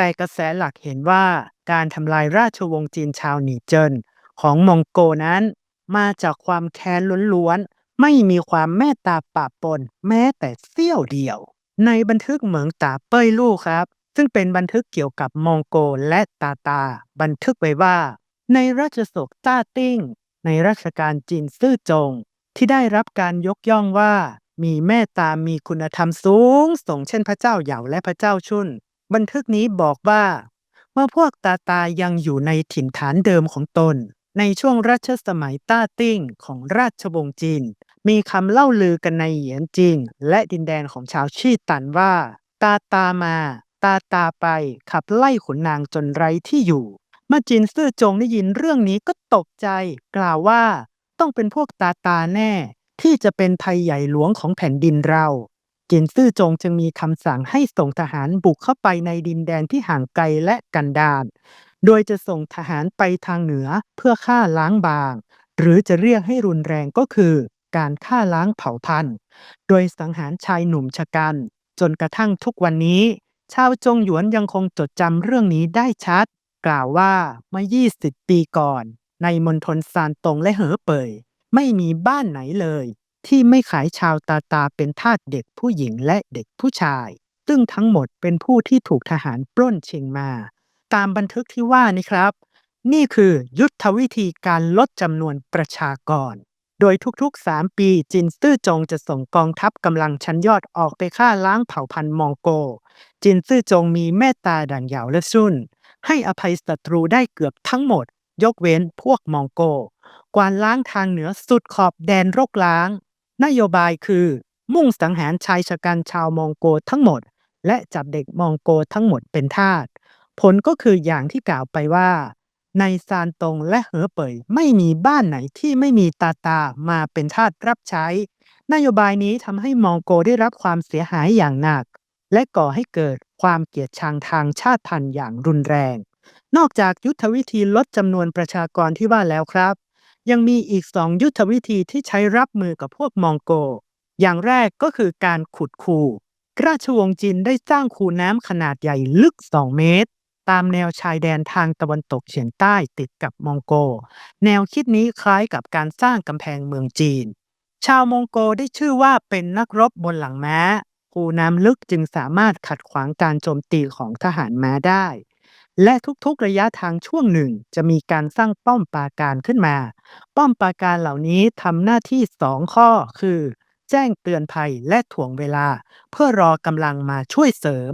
แต่กระแสหลักเห็นว่าการทำลายราชวงศ์จีนชาวหนีเจินของมองโกนั้น มาจากความแค้นล้วนๆ ไม่มีความเมตตาปะปนแม้แต่เสี้ยวเดียว ในบันทึกเหมืองตาเป้ยลู่ครับ ซึ่งเป็นบันทึกเกี่ยวกับมองโกและตาตา บันทึกไว้ว่า ในราชสกต้าติ้ง ในรัชกาลจีนซื่อจง ที่ได้รับการยกย่องว่ามีเมตตามีคุณธรรมสูงส่งเช่นพระเจ้าเหยาและพระเจ้าชุน บันทึกนี้บอกว่า เมื่อพวกตาตายังอยู่ในถิ่นฐานเดิมของตน ในช่วงรัชสมัยต้าติ้งของราชวงศ์จีน มีคำเล่าลือกันในเหยียนจิงและดินแดนของชาวชี่ตันว่า ตาตามา ตาตาไปขับไล่ขุนนางจนไร้ที่อยู่เมื่อจินซื่อจงได้ยินเรื่องนี้ก็ตกใจ กล่าวว่า ต้องเป็นพวกตาตาแน่ ที่จะเป็นภัยใหญ่หลวงของแผ่นดินเรา จินซื่อจงจึงมีคำสั่งให้ส่งทหารบุกเข้าไปในดินแดนที่ห่างไกลและกันดารโดยจะส่งทหารไปทางเหนือเพื่อฆ่าล้างบาง หรือจะเรียกให้รุนแรงก็คือ การฆ่าล้างเผ่าพันธุ์ โดยสังหารชายหนุ่มชะกัน จนกระทั่งทุกวันนี้ ชาวจงหยวนยังคงจดจำเรื่องนี้ได้ชัด กล่าวว่าเมื่อ 20 ปีก่อน ในมณฑลซานตงและเหอเป่ยไม่มีบ้านไหนเลย ที่ไม่ขายชาวตาตาเป็นทาสเด็กผู้หญิงและเด็กผู้ชาย ซึ่งทั้งหมดเป็นผู้ที่ถูกทหารปล้นชิงมา ตามบันทึกที่ว่านี่ครับ นี่คือยุทธวิธีการลดจำนวนประชากร โดยทุกๆ 3 ปีจินซื่อจงจะส่งกองทัพกำลังชั้นยอดออกไปฆ่าล้างเผ่าพันธุ์มองโก จินซื่อจงมีเมตตาดั่งเหยาและซุนให้อภัยศัตรูได้เกือบทั้งหมด ยกเว้นพวกมองโก กวานล้างทางเหนือสุดขอบแดนรกล้าง นโยบายคือ มุ่งสังหารชายชะกันชาวมองโกทั้งหมด และจับเด็กมองโกทั้งหมดเป็นทาสผลก็คืออย่างที่กล่าวไปว่า ในซานตงและเหอเป่ยไม่มีบ้านไหนที่ไม่มีตาตามาเป็นทาสรับใช้ นโยบายนี้ทำให้มองโกได้รับความเสียหายอย่างหนัก และก่อให้เกิดความเกลียดชังทางชาติพันธุ์อย่างรุนแรง นอกจากยุทธวิธีลดจำนวนประชากรที่ว่าแล้วครับ ยังมีอีกสองยุทธวิธีที่ใช้รับมือกับพวกมองโก อย่างแรกก็คือการขุดคูราชวงศ์จีนได้สร้างคูน้ำขนาดใหญ่ลึก 2 เมตร ตามแนวชายแดนทางตะวันตกเฉียงใต้ติดกับมองโก แนวคิดนี้คล้ายกับการสร้างกำแพงเมืองจีน ชาวมองโกได้ชื่อว่าเป็นนักรบบนหลังม้า คูน้ำลึกจึงสามารถขัดขวางการโจมตีของทหารม้าได้ และทุกๆระยะทางช่วงหนึ่ง จะมีการสร้างป้อมปราการขึ้นมา ป้อมปราการเหล่านี้ทำหน้าที่สองข้อคือ แจ้งเตือนภัยและถ่วงเวลา เพื่อรอกำลังมาช่วยเสริม